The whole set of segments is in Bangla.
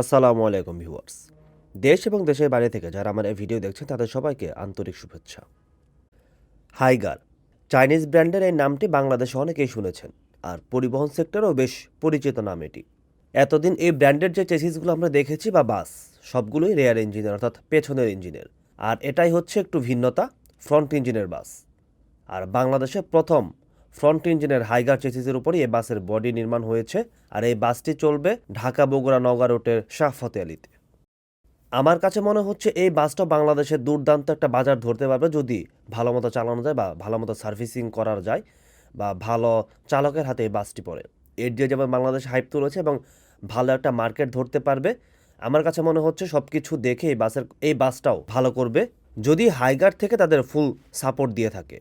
আসসালামু আলাইকুম ভিউয়ার্স। দেশ এবং দেশের বাইরে থেকে যারা আমার এই ভিডিও দেখছেন, তাদের সবাইকে আন্তরিক শুভেচ্ছা। হাইগার চাইনিজ ব্র্যান্ডের এই নামটি বাংলাদেশে অনেকেই শুনেছেন, আর পরিবহন সেক্টরেও বেশ পরিচিত নাম এটি। এতদিন এই ব্র্যান্ডের যে চেসিসগুলো আমরা দেখেছি বা বাস, সবগুলোই রেয়ার ইঞ্জিনের অর্থাৎ পেছনের ইঞ্জিনের। আর এটাই হচ্ছে একটু ভিন্নতা, ফ্রন্ট ইঞ্জিনের বাস। আর বাংলাদেশে প্রথম ফ্রন্ট ইঞ্জিনের হাইগার চেসিসের উপরই এই বাসের বডি নির্মাণ হয়েছে আর এই বাসটি চলবে ঢাকা বগুড়া নওগাঁ রুটের শাহফতে আলীতে। আমার কাছে মনে হচ্ছে এই বাসটা বাংলাদেশের দুর্দান্ত একটা বাজার ধরতে পারবে যদি ভালো মতো চালানো যায় বা ভালো মতো সার্ভিসিং করা যায় বা ভালো চালকের হাতে এই বাসটি পড়ে। এর দিয়ে যেমন বাংলাদেশ হাইপ তুলেছে এবং ভালো একটা মার্কেট ধরতে পারবে, আমার কাছে মনে হচ্ছে সব কিছু দেখে এই বাসের এই বাসটাও ভালো করবে, যদি হাইগার থেকে তাদের ফুল সাপোর্ট দিয়ে থাকে।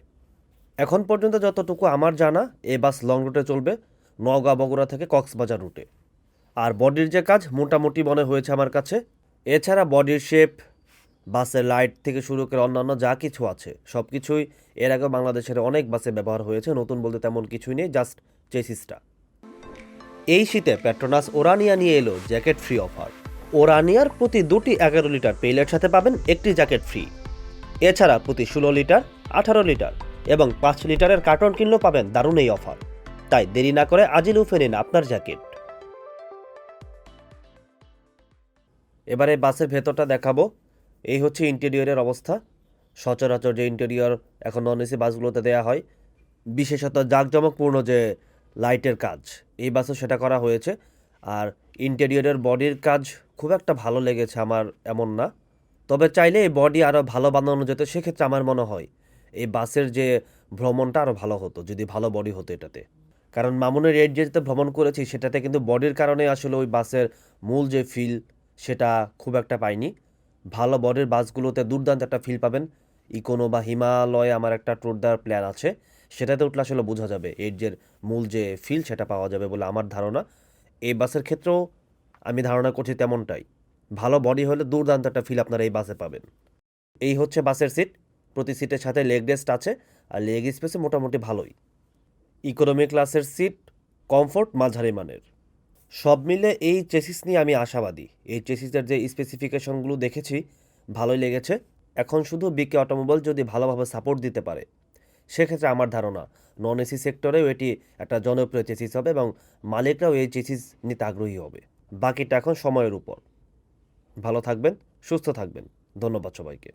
এখন পর্যন্ত যতটুকু আমার জানা, এ বাস লং রুটে চলবে, নওগাঁ বগুড়া থেকে কক্সবাজার রুটে। আর বডির যে কাজ, মোটামুটি মনে হয়েছে আমার কাছে। এছাড়া বডির শেপ বাসের লাইট থেকে শুরু করে অন্যান্য যা কিছু আছে সব কিছুই এর আগে বাংলাদেশের অনেক বাসে ব্যবহার হয়েছে, নতুন বলতে তেমন কিছুই নেই জাস্ট চেসিসটা এই শীতে পেট্রোনাস ওরানিয়া নিয়ে এলো জ্যাকেট ফ্রি অফার ওরানিয়ার প্রতি দুটি এগারো লিটার পেলের সাথে পাবেন একটি জ্যাকেট ফ্রি এছাড়া প্রতি ষোলো লিটার, আঠারো লিটার। এবং পাঁচ লিটারের কার্টন কিনলেও পাবেন দারুণ এই অফার। তাই দেরি না করে আজই লুফে নিন আপনার জ্যাকেট। এবারে বাসের ভেতরটা দেখাবো। এই হচ্ছে ইন্টেরিয়রের অবস্থা। সচরাচর যে ইন্টেরিয়র এখন নন এসি বাসগুলোতে দেওয়া হয়, বিশেষত জাঁকজমকপূর্ণ যে লাইটের কাজ, এই বাসও সেটা করা হয়েছে। আর ইন্টেরিয়রের বডির কাজ খুব একটা ভালো লেগেছে আমার, এমন না। তবে চাইলে এই বডি আরও ভালো বানানো যেত, সেক্ষেত্রে আমার মনে হয় এই বাসের যে ভ্রমণটা আরও ভালো হতো, যদি ভালো বডি হতো এটাতে। কারণ মামুনের রেড যেটাতে ভ্রমণ করেছি, সেটাতে কিন্তু বডির কারণে আসলে ওই বাসের মূল যে ফিল সেটা খুব একটা পাইনি। ভালো বডির বাসগুলোতে দুর্দান্ত একটা ফিল পাবেন। ইকোনো বা হিমালয়ে আমার একটা ট্যুর দেওয়ার প্ল্যান আছে। সেটাতে উঠলে আসলে বোঝা যাবে এর মূল যে ফিল সেটা পাওয়া যাবে বলে আমার ধারণা। এই বাসের ক্ষেত্রেও আমি ধারণা করছি তেমনটাই। ভালো বডি হলে দুর্দান্ত একটা ফিল আপনারা এই বাসে পাবেন। এই হচ্ছে বাসের সিট প্রতি সিটের সাথে লেগ রেস্ট আছে, আর লেগ স্পেসে মোটামুটি ভালোই। ইকোনমি ক্লাসের সিট কমফোর্ট মাঝারি মানের। সব মিলে এই চেসিস নিয়ে আমি আশাবাদী। এই চেসিসের যে স্পেসিফিকেশনগুলো দেখেছি, ভালোই লেগেছে। এখন শুধু বিকে অটোমোবাইল যদি ভালোভাবে সাপোর্ট দিতে পারে, সেক্ষেত্রে আমার ধারণা নন এসি সেক্টরেও এটি একটা জনপ্রিয় চেসিস হবে এবং মালিকরাও এই চেসিস নিতে আগ্রহী হবে। বাকিটা এখন সময়ের উপর। ভালো থাকবেন, সুস্থ থাকবেন। ধন্যবাদ সবাইকে।